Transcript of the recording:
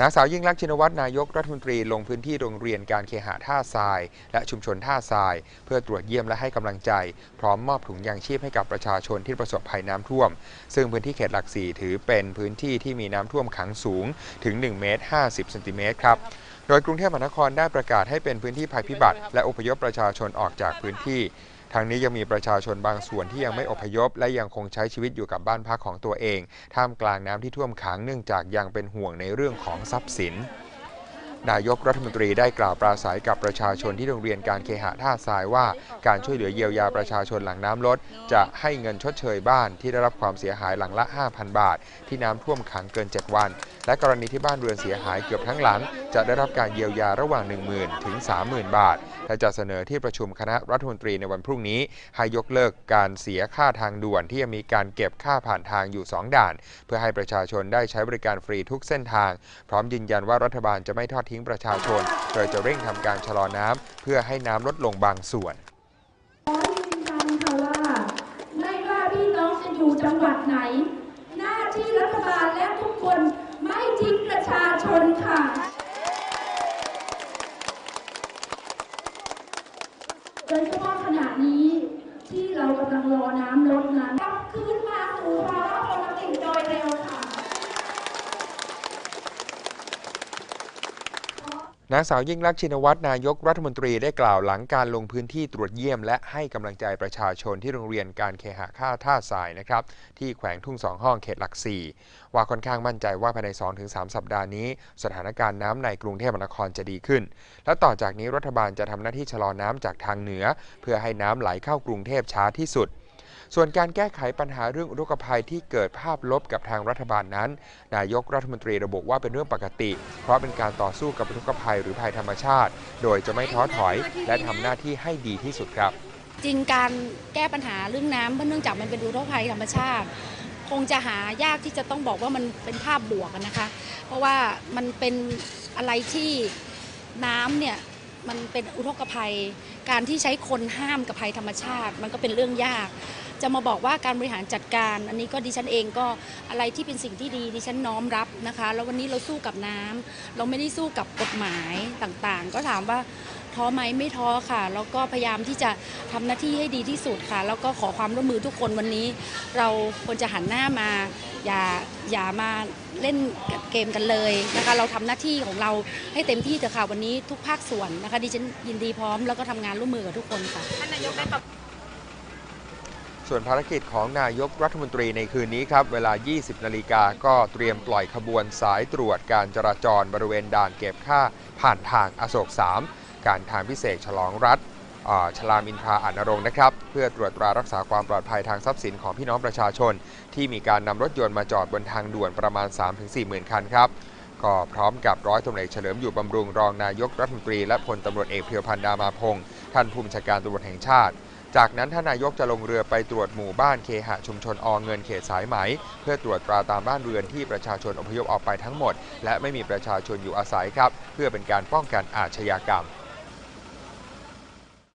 นางสาวยิ่งลักษณ์ชินวัตรนายกรัฐมนตรีลงพื้นที่โรงเรียนการเคหะท่าทราย และชุมชนท่าทราย เพื่อตรวจเยี่ยมและให้กำลังใจ พร้อมมอบถุงยางชีพให้กับประชาชนที่ประสบภัยน้ำท่วม ซึ่งพื้นที่เขตหลักสี่ถือเป็นพื้นที่ที่มีน้ำท่วมขังสูงถึง 1 เมตร 50เซนติเมตรครับโดยกรุงเทพมหานครได้ประกาศให้เป็นพื้นที่ภัยพิบัติ และอพยพประชาชนออกจากพื้นที่ ทางนี้ยังมีประชาชนบางส่วนที่ยังไม่อพยพ และยังคงใช้ชีวิตอยู่กับบ้านพักของตัวเอง ท่ามกลางน้ำที่ท่วมขังเนื่องจากยังเป็นห่วงในเรื่องของทรัพย์สิน นายกรัฐมนตรีได้กล่าวปราศัยกับประชาชนที่โรงเรียนการเคหะท่าทรายว่า การช่วยเหลือเยียวยาประชาชนหลังน้ำลด จะให้เงินชดเชยบ้านที่ได้รับความเสียหายหลังละ 5,000 บาท ที่น้ำท่วมขังเกิน 7 วัน และกรณีที่บ้านเรือนเสียหายเกือบทั้งหลัง จะได้รับการเยียวยาระหว่าง 10,000 ถึง 30,000 บาทและจะเสนอที่ประชุมคณะรัฐมนตรีในวันพรุ่งนี้ ให้ยกเลิกการเสียค่าทางด่วนที่ยังมีการเก็บค่าผ่านทางอยู่ 2 ด่าน เพื่อให้ประชาชนได้ใช้บริการฟรีทุกเส้นทาง พร้อมยืนยันว่ารัฐบาลจะไม่ทอดทิ้งประชาชน โดยจะเร่งทำการชะลอน้ำเพื่อให้น้ำลดลงบางส่วนขอยืนยันค่ะว่าไม่ว่าพี่น้องจะอยู่จังหวัดไหน หน้าที่รัฐบาลและทุกคนไม่ทิ้งประชาชนค่ะโดยเฉพาะขณะนี้ที่เรากำลังรอน้ำลดนั้นกลับคืนมาสู่ภาวะปกติโดยเร็วค่ะ นางสาวยิ่งลักษณ์ชินวัตรนายกรัฐมนตรีได้กล่าวหลังการลงพื้นที่ตรวจเยี่ยม และให้กำลังใจประชาชนที่โรงเรียนการเคหะค่าท่าทรายนะครับที่แขวงทุ่งสองห้องเขตหลักสี่ว่าค่อนข้างมั่นใจว่าภายใน 2-3 สัปดาห์นี้ สถานการณ์น้ำในกรุงเทพมหานครจะดีขึ้น และต่อจากนี้รัฐบาลจะทำหน้าที่ชะลอน้ำจากทางเหนือ เพื่อให้น้ำไหลเข้ากรุงเทพช้าที่สุด ส่วนการแก้ไขปัญหาเรื่องอุทกภัยที่เกิดภาพลบกับทางรัฐบาลนั้น นายกรัฐมนตรีระบุว่าเป็นเรื่องปกติ เพราะเป็นการต่อสู้กับอุทกภัยหรือภัยธรรมชาติ โดยจะไม่ท้อถอย และทำหน้าที่ให้ดีที่สุดครับ จริงการแก้ปัญหาเรื่องน้ำเพราะเนื่องจากมันเป็นอุทกภัยธรรมชาติคงจะหายากที่จะต้องบอกว่ามันเป็นภาพบวกนะคะ เพราะว่ามันเป็นอะไรที่น้ำเนี่ยมันเป็นอุทกภัย การที่ใช้คนห้ามกับภัยธรรมชาติ มันก็เป็นเรื่องยาก จะมาบอกว่าการบริหารจัดการ อันนี้ก็ดิฉันเองก็อะไรที่เป็นสิ่งที่ดีดิฉันน้อมรับนะคะ แล้ววันนี้เราสู้กับน้ำเราไม่ได้สู้กับกฎหมายต่างๆ ก็ถามว่า ท้อไหมไม่ท้อค่ะ แล้วก็พยายามที่จะทำหน้าที่ให้ดีที่สุดค่ะ แล้วก็ขอความร่วมมือทุกคนวันนี้ เราควรจะหันหน้ามา อย่าอย่ามาเล่นเกมกันเลยนะคะ เราทำหน้าที่ของเราให้เต็มที่เถอะค่ะวันนี้ทุกภาคส่วนนะคะดิฉันยินดีพร้อมแล้วก็ทำงานร่วมมือกับทุกคนค่ะส่วนภารกิจของนายกรัฐมนตรีในคืนนี้ครับ เวลา 20 นาฬิกาก็เตรียมปล่อยขบวนสายตรวจการจราจรบริเวณด่านเก็บค่าผ่านทางอโศก3 การทางพิเศษฉลองรัฐชลามินทราอานรงค์นะครับ เพื่อตรวจตรารักษาความปลอดภัยทางทรัพย์สินของพี่น้องประชาชน ที่มีการนำรถยนต์มาจอดบนทางด่วนประมาณ 3-4หมื่นคันครับก็พร้อมกับร้อยตำรวจเอกเฉลิมอยู่บำรุงรองนายกรัฐมนตรีและพลตำรวจเอกเพียวพันดามาพงศ์ท่านผู้บัญชาการตำรวจแห่งชาติ จากนั้นท่านนายกจะลงเรือไปตรวจหมู่บ้านเคหะชุมชนอเงินเขตสายไหม เพื่อตรวจตราตามบ้านเรือนที่ประชาชนอพยพออกไปทั้งหมด และไม่มีประชาชนอยู่อาศัยครับ เพื่อเป็นการป้องกันอาชญากรรม